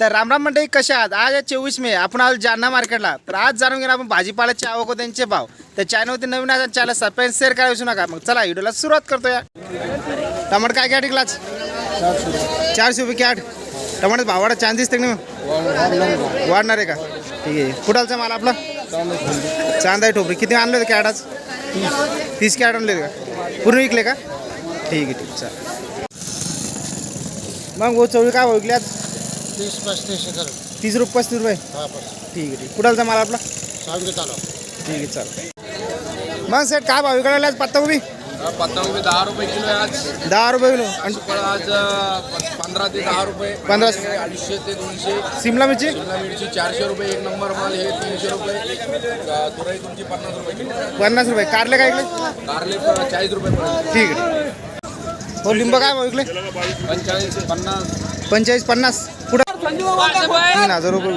तर रामराम मंडळी कशा आहात? आज चोवीस मे आपण आज जालना मार्केटला. तर आज जाणून घेणार आपण भाजीपाल्याची आवक त्यांचे भाव. तर चॅनलवरती नवीन आहे चॅनल सबस्क्राईब शेअर करायला विसरू नका. मग चला व्हिडिओला सुरुवात करतो या. टमाटर काय काय टिकलाच? चारशे रुपये कॅट टमाटर भावाडा छान दिसते ना वाढणार आहे का? ठीक आहे. कुठालचा माल आपला? चांदा ठोपरी. किती आणले होते कॅट आज? तीस कॅट आणले होते का? पूर्ण विकले का? ठीक आहे ठीक चालेल मग हो, चवळी काय विकल्यात आज? तीस पस्तीस कर तीस रुपये पस्तीस रुपये? हा ठीक आहे ठीक कुठालचा माल आपला? सांगते चालू. ठीक आहे चालेल. मग सेट काय भाव विकायला आज? पत्ता उभी? पत्ताकोबी दहा रुपये किलो आहे आज. दहा रुपये किलो. आणि आज अ, प- पंधरा ते दहा रुपये. पंधरा. अडीचशे ते दोनशे. सिमला मिरची? शिमला मिरची चारशे रुपये एक नंबर माल हे तीनशे रुपये. अ, तुरई तुमची पन्नास रुपये किलो पन्नास रुपये. कारले काय विकले? कारले प- चाळीस रुपये पर्यंत ठीक आहे. हो लिंब काय भाव विकले? पंचेचाळीस पन्नास. पंचेचाळीस पन्नास. कुठं तीन हजार रुपये.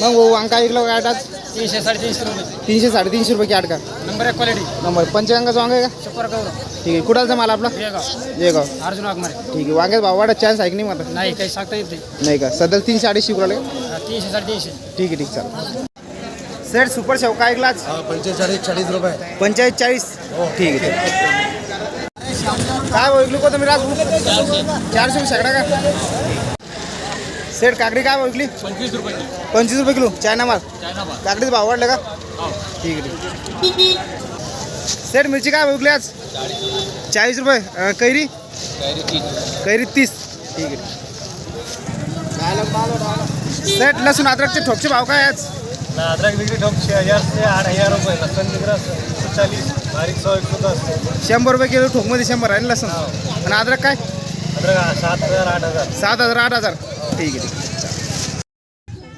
मग भाऊ वांका विकलं काय आज? तीनशे साडेतीनशे रुपये. तीनशे साडेतीनशे रुपये कॅट का? नंबर एक क्वालिटी नंबर पंचगंगाचं वांग आहे का? सुपर गौरव. ठीक आहे. कुठालचा माल आपला? जयगाव अर्जुन वाघमारे. ठीक आहे. वांग्यात भाव वाढत चान्स आहे की नाही मला नाही काही सांगता येत नाही. नाही का? सध्या तीनशे अडीचशे हा, तीनशे साडेतीनशे. ठीक आहे ठीक चालेल. सेट सुपर शेव काय ऐकला आज? पंचेचाळीस चाळीस रुपये पंचेचाळीस चाळीस? ठीक आहे काय ओळखली को तुम्ही राज चारशे रुपये सगळा का? सेट काकडी काय ओळखली पंचवीस रुपये पंचवीस रुपये किलो. चायना माल काकडीचा भाव वाढला का? ठीक आहे ठीक सेट मिरची काय ओळखली आज? चाळीस रुपये. कैरी? कैरी तीस. ठीक आहे सेट लसूण अद्रकचे ठोकचे भाव काय आज? अदरक बिक्री ठोक छः हजार से आठ हजार रुपये. लसन बिक्रा सौ चालीस बारीक सौ एक शंभर रुपये किलो ठोकमध्ये शंभर आहे ना लसूण? आणि अद्रक काय? सात हजार आठ हजार. सात हजार आठ हजार. ठीक आहे ठीक आहे.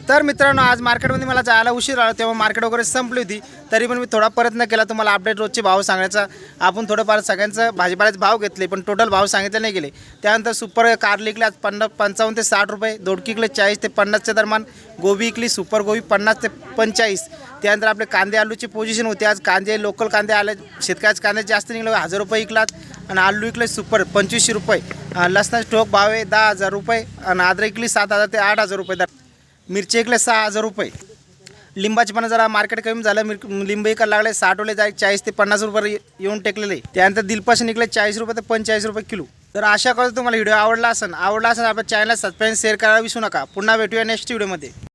तर मित्रांनो आज मार्केटमध्ये मला जायला उशीर आला तेव्हा मार्केट वगैरे संपली होती. तरी पण मी थोडा प्रयत्न केला तुम्हाला अपडेट रोजचे भाव सांगायचा. आपण थोडंफार सगळ्यांचं भाजीपाल्याचे भाव घेतले पण टोटल भाव सांगितले नाही गेले. त्यानंतर सुपर कार इकली आज पन्नास पंचावन्न ते साठ रुपये दोडकी इकले चाळीस ते पन्नासच्या दरम्यान गोबी इकली सुपर गोबी पन्नास ते पंचेचाळीस त्यानंतर आपले कांदे आलूची पोझिशन होती. आज कांदे लोकल कांदे आले. शेतकऱ्याचे कांदे जास्त निघले. हजार रुपये इकलात आणि आलू विकले सुपर पंचवीसशे रुपये. लसणाचे ठोक भाव आहे दहा हजार रुपये. आणि अद्रक इकली सात हजार ते आठ हजार रुपये दर. मिरची इकले सहा हजार रुपये. लिंबाचे पण जरा मार्केट कमी झालं. मिर लिंब इकायला लागले. साठवले जाय चाळीस ते पन्नास रुपये येऊन टेकलेले. त्यानंतर दिलपाशी निघले चाळीस रुपये ते पंचेचाळीस रुपये किलो. तर आशा करतो तुम्हाला व्हिडिओ आवडला असेल आवडला असेल आपल्या चॅनलला सबस्क्राईब शेअर करायला विसरू नका. पुन्हा भेटूया नेक्स्ट व्हिडिओमध्ये